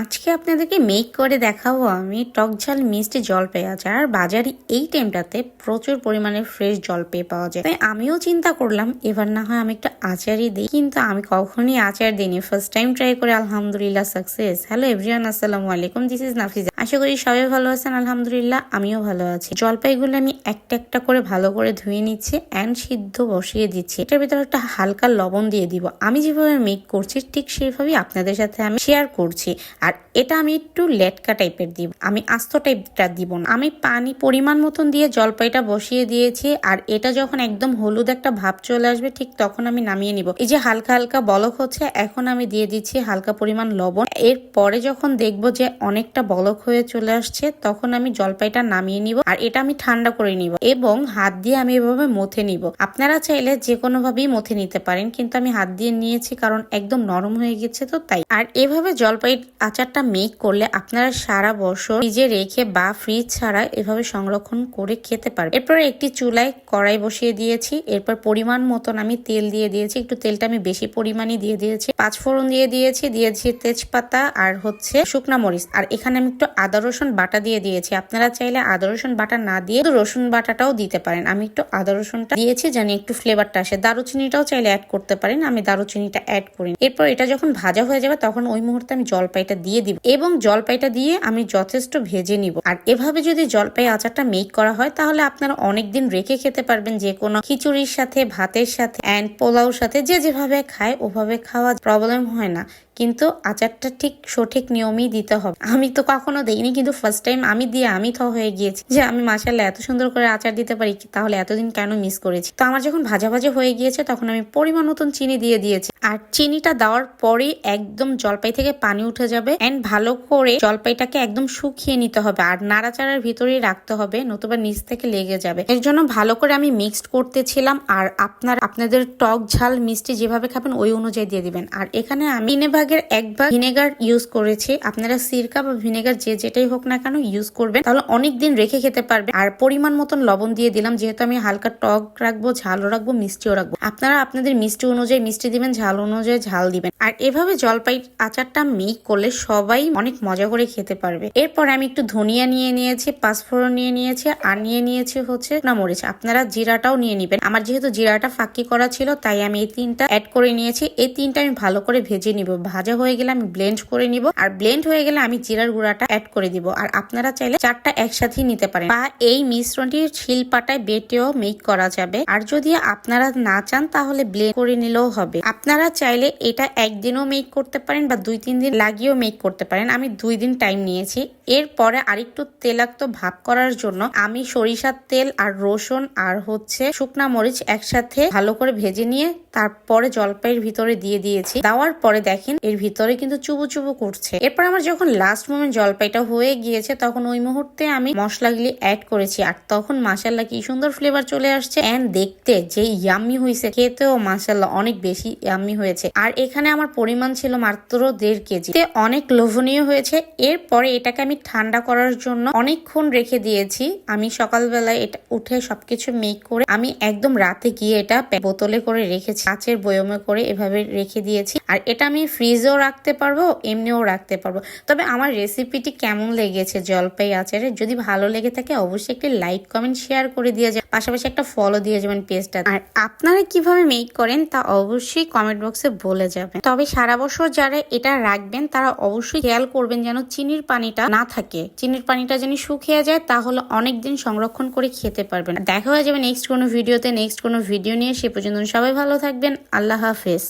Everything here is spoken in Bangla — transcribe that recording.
আজকে আপনাদেরকে মেক করে দেখাবো আমি টক ঝাল মিষ্টি জলপাই আচার বাজারে এই টাইমটাতে প্রচুর পরিমাণে ফ্রেশ জলপাই পাওয়া যায়। তাই আমিও চিন্তা করলাম, এবার না হয় আমি একটা আচারই দিই। কিন্তু আমি কখনই আচার দিইনি ফার্স্ট টাইম ট্রাই করে আলহামদুলিল্লাহ সাকসেস হ্যালো এভরিওয়ান আসসালামু আলাইকুম দিস ইজ নাফিজা। আশা করি সবাই ভালো আছেন, আলহামদুলিল্লাহ আমিও ভালো আছি। জলপাইগুলো আমি একটা একটা করে ভালো করে ধুয়ে নিচ্ছি অ্যান্ড সিদ্ধ বসিয়ে দিচ্ছি। এটার ভিতরে একটা হালকা লবণ দিয়ে দিব। আমি যেভাবে মেক করছি, ঠিক সেইভাবেই আপনাদের সাথে আমি শেয়ার করছি। আর এটা আমি একটু লেটকা টাইপের দিব। আমি আস্ত টাইপটা দিব না। আমি পানি পরিমাণ মতন দিয়ে জলপাইটা বসিয়ে দিয়েছি আর এটা যখন একদম হলুদ একটা ভাব চলে আসবে, ঠিক তখন আমি নামিয়ে নিব। এই যে হালকা হালকা বলক হচ্ছে, এখন আমি দিয়ে দিচ্ছি হালকা পরিমাণ লবণ। এর পরে যখন দেখব যে অনেকটা বলক হয়ে চলে আসছে, তখন আমি জলপাইটা নামিয়ে নিব আর এটা আমি ঠান্ডা করে নিব এবং হাত দিয়ে আমি এভাবে মথে নিব। আপনারা চাইলে যে কোনো ভাবেই মথে নিতে পারেন, কিন্তু আমি হাত দিয়ে নিয়েছি কারণ একদম নরম হয়ে গেছে তো তাই। আর এভাবে জলপাই আচারটা মেক করলে আপনারা সারা বছর ফ্রিজে রেখে বা ফ্রিজ ছাড়া এভাবে সংরক্ষণ করে খেতে পারবেন। এরপর একটি চুলায় কড়াই বসিয়ে দিয়েছি। এরপর পরিমাণ মতন আমি তেল দিয়ে দিয়েছি। একটু তেলটা আমি বেশি পরিমাণই দিয়ে দিয়েছি। পাঁচ ফোড়ন দিয়ে দিয়েছি। দিয়েছি তেজপাতা আর হচ্ছে শুকনা মরিচ। আর এখানে আমি একটু আদা, রসুন বাটা দিয়ে দিয়েছি। আপনারা চাইলে আদা, রসুন বাটা না দিয়ে রসুন বাটাটাও দিতে পারেন। আমি একটু আদা, রসুনটা দিয়েছি জানি একটু ফ্লেভারটা আসে। দারুচিনিটাও চাইলে অ্যাড করতে পারেন। আমি দারুচিনিটা অ্যাড করি এরপর এটা যখন ভাজা হয়ে যাবে, তখন ওই মুহূর্তে আমি জলপাইটা দিয়ে দিব এবং জলপাইটা দিয়ে আমি যথেষ্ট ভেজে নিব। আর এভাবে যদি জলপাই আচারটা মেক করা হয়, তাহলে আপনারা অনেক দিন রেখে খেতে পারবেন যে কোনো খিচুড়ির সাথে, ভাতের সাথে অ্যান্ড পোলাওর সাথে যে যেভাবে খায় ওভাবে খাওয়া প্রবলেম হয় না। কিন্তু আচারটা ঠিক সঠিক নিয়মেই দিতে হবে। আমি তো কখনো দেইনি, কিন্তু ফার্স্ট টাইম আমি দিয়ে আমি তো হয়ে গিয়েছি যে আমি মাসাল্লাহ এত সুন্দর করে আচার দিতে পারি, তাহলে এতদিন কেন মিস করেছি? তো আমার যখন ভাজা ভাজা হয়ে গিয়েছে, তখন আমি পরিমাণ মতন চিনি দিয়ে দিয়েছি। আর চিনিটা দেওয়ার পরে একদম জলপাই থেকে পানি উঠে যাবে এন্ড ভালো করে জলপাইটাকে একদম শুকিয়ে নিতে হবে। আর নাড়াচাড়ার ভিতরেই রাখতে হবে, নতুবা নিচ থেকে লেগে যাবে। এর জন্য ভালো করে আমি মিক্সড করতেছিলাম, আর আপনার, আপনাদের টক ঝাল, মিষ্টি যেভাবে খাবেন, ওই অনুযায়ী দিয়ে দিবেন। আর এখানে আমি তিনে ভাগের এক ভাগ ভিনেগার ইউজ করেছি। আপনারা সিরকা বা ভিনেগার যে যেটাই হোক না কেন ইউজ করবেন। তাহলে অনেক দিন রেখে খেতে পারবেন। আর পরিমাণ মতন লবণ দিয়ে দিলাম, যেহেতু আমি হালকা টক রাখব, ঝালও রাখব, মিষ্টিও রাখব। আপনারা আপনাদের মিষ্টি অনুযায়ী, মিষ্টি দিবেন, ঝাল অনুযায়ী ঝাল দিবেন। আর এভাবে জলপাই আচারটা মেক করলে সবাই অনেক মজা করে খেতে পারবে। এরপর আমি একটু ধনিয়া নিয়ে নিয়েছি, পাঁচফোড়ন নিয়ে নিয়েছি, আর নিয়ে নিয়েছি হচ্ছে না মরিচ আপনারা জিরাটাও নিয়ে নিবেন। আমার যেহেতু জিরাটা ফাঁকি করা ছিল, তাই আমি এই তিনটা অ্যাড করে নিয়েছি। এই তিনটা আমি ভালো করে ভেজে নিব। ভাজা হয়ে গেলে আমি ব্লেন্ড করে নিব। আর ব্লেন্ড হয়ে গেলে আমি জিরার গুঁড়াটা অ্যাড করে দিব। আর আপনারা চাইলে চারটা একসাথেই নিতে পারেন। বা এই মিশ্রণটি শিলপাটায় বেটেও মেক করা যাবে। আর যদি আপনারা না চান, তাহলে ব্লেন্ড করে নিলেও হবে। আপনারা চাইলে এটা একদিনও মেক করতে পারেন বা দুই তিন দিন লাগিয়েও মেক করতে পারেন। আমি দুই দিন টাইম নিয়েছি। এরপরে আরেকটু তেলাক্ত ভাব করার জন্য আমি সরিষার তেল আর রসুন আর হচ্ছে শুকনা মরিচ একসাথে ভালো করে ভেজে নিয়ে তারপরে জলপাইয়ের ভিতরে দিয়ে দিয়েছি। দেওয়ার পরে দেখেন এর ভিতরে কিন্তু চুবু চুবু করছে। এরপর আমার যখন লাস্ট মোমেন্ট জলপাইটা হয়ে গিয়েছে, তখন ওই মুহূর্তে আমি মশলাগুলি অ্যাড করেছি আর তখন মাসাল্লাহ কি সুন্দর ফ্লেভার চলে আসছে। অ্যান্ড দেখতে যে ইয়াম্মি হয়েছে খেতেও মাসাল্লাহ অনেক বেশি ইয়াম্মি হয়েছে। আর এখানে আমার পরিমাণ ছিল মাত্র দেড় কেজি। অনেক লোভনীয় হয়েছে। এরপরে এটাকে আমি ঠান্ডা করার জন্য অনেকক্ষণ রেখে দিয়েছি। আমি সকালবেলায় এটা উঠে সবকিছু মেক করে আমি একদম রাতে গিয়ে এটা বোতলে করে রেখেছি। কাচের বয়মে করে এভাবে রেখে দিয়েছি। আর এটা আমি ফ্রিজেও রাখতে পারব, এমনিও রাখতে পারব। তবে আমার রেসিপিটি কেমন লেগেছে, জলপাই আচারে যদি ভালো লেগে থাকে, অবশ্যই একটি লাইক কমেন্ট শেয়ার করে দিয়ে যায় পাশাপাশি একটা ফলো দিয়ে যাবেন পেজটা আর আপনারা কীভাবে মেক করেন তা অবশ্যই কমেন্ট বক্সে বলে যাবেন। তবে সারা বছর যারা এটা রাখবেন, তারা অবশ্যই খেয়াল করবেন যেন চিনির পানিটা না থাকে। চিনির পানিটা যেন শুকিয়ে যায়, তাহলে অনেক দিন সংরক্ষণ করে খেতে পারবেন। দেখা হয়ে যাবে নেক্সট কোনো ভিডিওতে নেক্সট কোনো ভিডিও নিয়ে। সে পর্যন্ত সবাই ভালো থাকবেন। আল্লাহ হাফেজ।